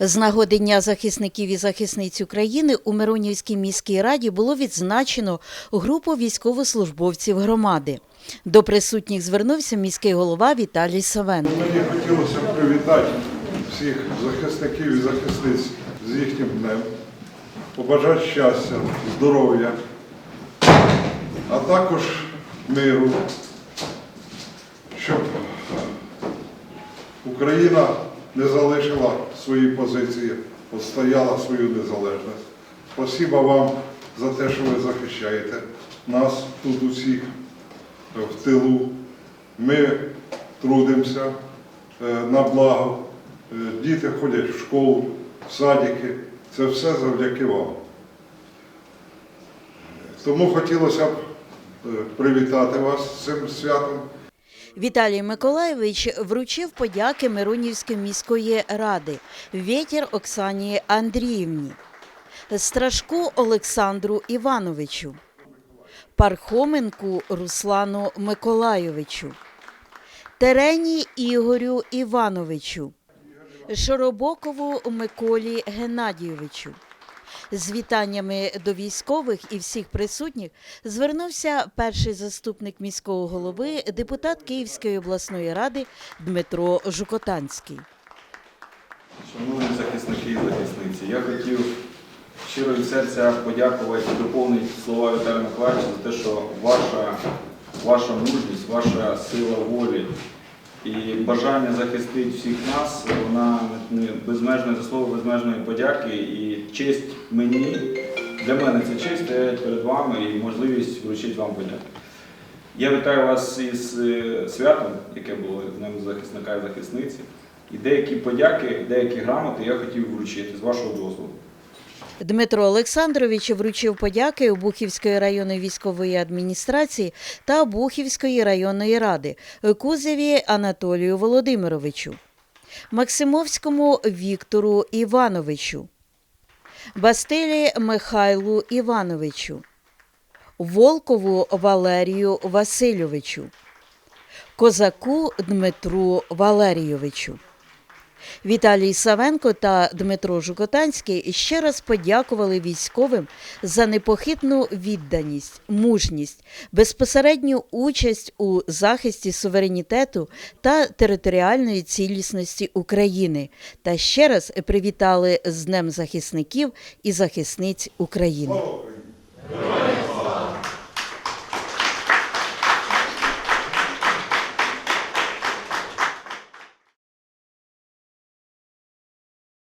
З нагоди Дня захисників і захисниць України у Миронівській міській раді було відзначено групу військовослужбовців громади. До присутніх звернувся міський голова Віталій Савен. Мені хотілося б привітати всіх захисників і захисниць з їхнім днем, побажати щастя, здоров'я, а також миру, щоб Україна не залишила свої позиції, відстояла свою незалежність. Спасибо вам за те, що ви захищаєте нас тут усіх е, в тилу. Ми трудимося е, на благо. Е, Діти ходять в школу, в садики. Це все завдяки вам. Тому хотілося б привітати вас з цим святом. Віталій Миколайович вручив подяки Миронівської міської ради Вєтір Оксані Андріївні, Страшку Олександру Івановичу, Пархоменку Руслану Миколайовичу, Терені Ігорю Івановичу, Шоробокову Миколі Геннадійовичу. З вітаннями до військових і всіх присутніх звернувся перший заступник міського голови, депутат Київської обласної ради Дмитро Жукотанський. Шановні захисники і захисниці, я хотів щиро від серця подякувати і доповнити слова Віталія Миколаївича за те, що ваша, ваша мужність, ваша сила волі і бажання захистити всіх нас, вона безмежне заслуга безмежної подяки і честь мені, для мене це честь стоять перед вами і можливість вручити вам подяку. Я вітаю вас із е, святом, яке було Днем захисника і захисниці. І деякі подяки, деякі грамоти я хотів вручити з вашого дозволу. Дмитро Олександрович вручив подяки Обухівської районної військової адміністрації та Обухівської районної ради Кузеві Анатолію Володимировичу, Максимовському Віктору Івановичу, Бастилі Михайлу Івановичу, Волкову Валерію Васильовичу, Козаку Дмитру Валерійовичу. Віталій Савенко та Дмитро Жукотанський ще раз подякували військовим за непохитну відданість, мужність, безпосередню участь у захисті суверенітету та територіальної цілісності України та ще раз привітали з Днем захисників і захисниць України.